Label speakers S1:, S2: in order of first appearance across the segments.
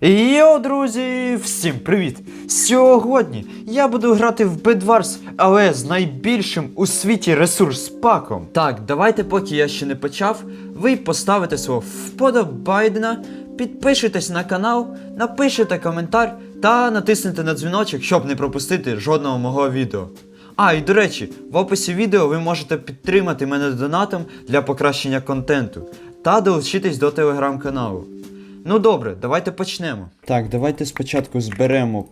S1: Йоу, друзі, всім привіт! Сьогодні я буду грати в Bedwars, але з найбільшим у світі ресурс паком. Так, давайте, поки я ще не почав, ви поставите свого вподобайдена, підпишитесь на канал, напишете коментар та натиснете на дзвіночок, щоб не пропустити жодного мого відео. А, і до речі, в описі відео ви можете підтримати мене донатом для покращення контенту та долучитись до телеграм-каналу. Ну добре, давайте почнемо. Так, давайте спочатку зберемо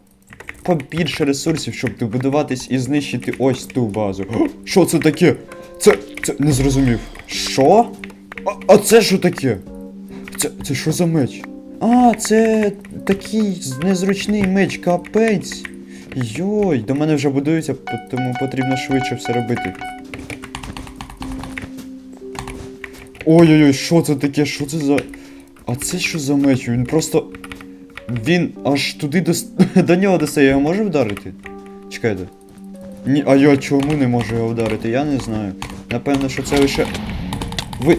S1: побільше ресурсів, щоб добудуватись і знищити ось ту базу. О, Що це таке? Це. це не зрозумів. Що? А, а це що таке? Це, це що за меч? А, це такий незручний меч, капець. Йой, до мене вже будується, тому потрібно швидше все робити. Ой-ой-ой, що це таке? Що це за. А це що за меч? Він просто. Він аж туди до, до нього достає, я його можу вдарити? Чекайте. Ні, а я чому не можу його вдарити? Я не знаю. Напевно, що це лише. Ви.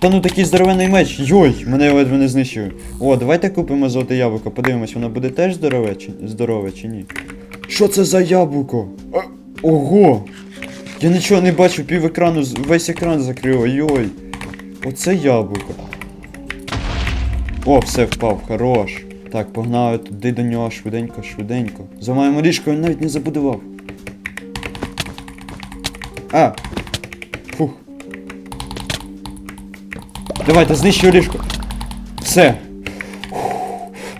S1: Та ну такий здоровенний меч. Йой, мене ледве не знищив. О, давайте купимо золоте яблуко, подивимось, воно буде теж здорове чи, здорове чи ні. Що це за яблуко? А, ого! Я нічого не бачу, пів екрану, весь екран закрило, йой. Оце яблуко. О, все впав, хорош. Так, погнали туди до нього швиденько, швиденько. Зламаємо ліжко, він навіть не забудував. А! Фух. Давайте, знищую ліжко. Все.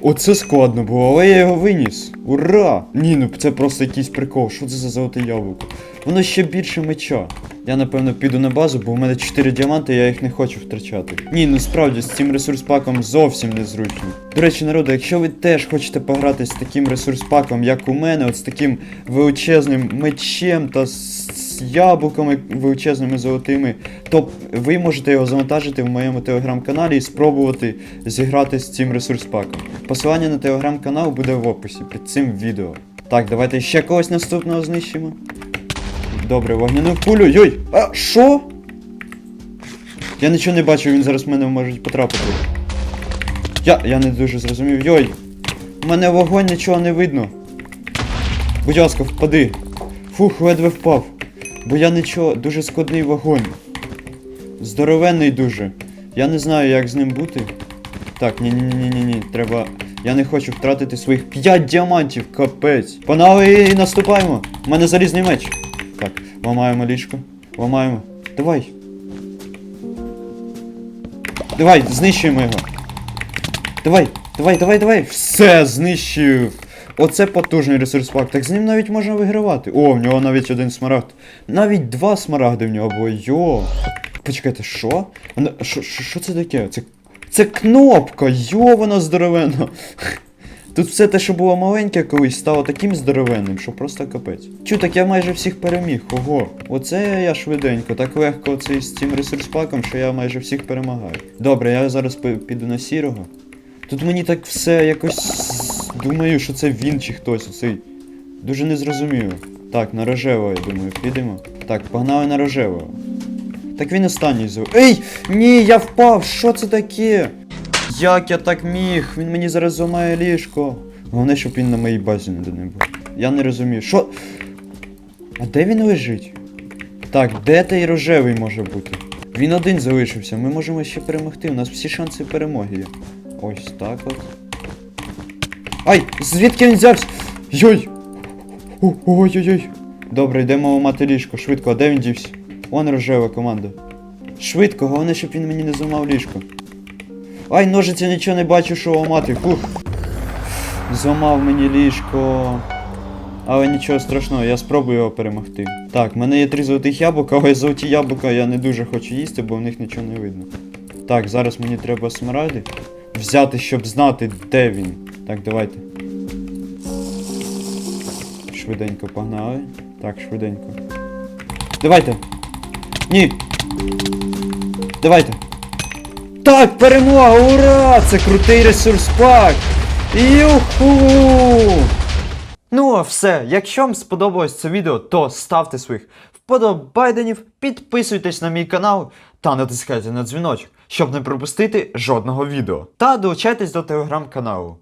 S1: Оце складно було, але я його виніс. Ура! Ні, ну це просто якийсь прикол. Що це за золоте яблуко? Воно ще більше меча. Я напевно піду на базу, бо в мене 4 діаманти, я їх не хочу втрачати. Ні, ну справді з цим ресурс-паком зовсім незручно. До речі, народу, якщо ви теж хочете пограти з таким ресурс-паком, як у мене, от з таким величезним мечем та з яблуками величезними золотими, то ви можете його завантажити в моєму телеграм-каналі і спробувати зіграти з цим ресурс-паком. Посилання на телеграм-канал буде в описі під цим відео. Так, давайте ще когось наступного знищимо. Добре, вогняну пулю. Йой! А що? Я нічого не бачу, він зараз в мене може потрапити. Я, я не дуже зрозумів. Йой! У мене вогонь нічого не видно. Будь ласка, впади. Фух, ледве впав. Бо я нічого, дуже складний вогонь. Здоровенний дуже. Я не знаю, як з ним бути. Так, ні ні ні ні ні ні треба. Я не хочу втратити своїх 5 діамантів, капець. Панали і наступаємо. У мене залізний меч. Так, ламаємо ліжко. Ламаємо. Давай. Давай, знищуємо його. Давай, давай, давай, давай. Все, знищив. Оце потужний ресурс пак. Так з ним навіть можна вигравати. О, в нього навіть один смарагд. Навіть два смарагди в нього було. Йо. Почекайте, що, що це таке? Це. Це кнопка! Йо, вона здоровенна. Тут все те, що було маленьке колись, стало таким здоровенним, що просто капець. Чу, так я майже всіх переміг. Ого. Оце я швиденько, так легко цей з цим ресурс-паком, що я майже всіх перемагаю. Добре, я зараз піду на сірого. Тут мені так все якось. Думаю, що це він чи хтось оцей. Дуже незрозуміло. Так, на рожевого, я думаю, підемо. Так, погнали на рожевого. Так він останній зов. Ей! Ні, я впав! Що це таке? Як я так міг? Він мені зараз зламає ліжко. Головне, щоб він на моїй базі не не був. Я не розумію. Що? А де він лежить? Так, де той рожевий може бути? Він один залишився, ми можемо ще перемогти. У нас всі шанси перемоги є. Ось так от. Ай! Звідки він взявся? Йой! Ой-ой-ой. Добре, йдемо ламати ліжко. Швидко, а де він дівся? Вон рожева команда. Швидко, головне, щоб він мені не зламав ліжко. Ай, ножиці нічого не бачу, що ламати. Фух. Зламав мені ліжко. Але нічого страшного, я спробую його перемогти. Так, в мене є три золотих яблука, але золоті яблука я не дуже хочу їсти, бо в них нічого не видно. Так, зараз мені треба смарагди взяти, щоб знати, де він. Так, давайте. Швиденько погнали. Так, швиденько. Давайте. Ні. Давайте. Так, перемога! Ура! Це крутий ресурс пак! Юху! Ну а все, якщо вам сподобалось це відео, то ставте своїх вподобайденів, підписуйтесь на мій канал та натискайте на дзвіночок, щоб не пропустити жодного відео. Та долучайтесь до телеграм-каналу.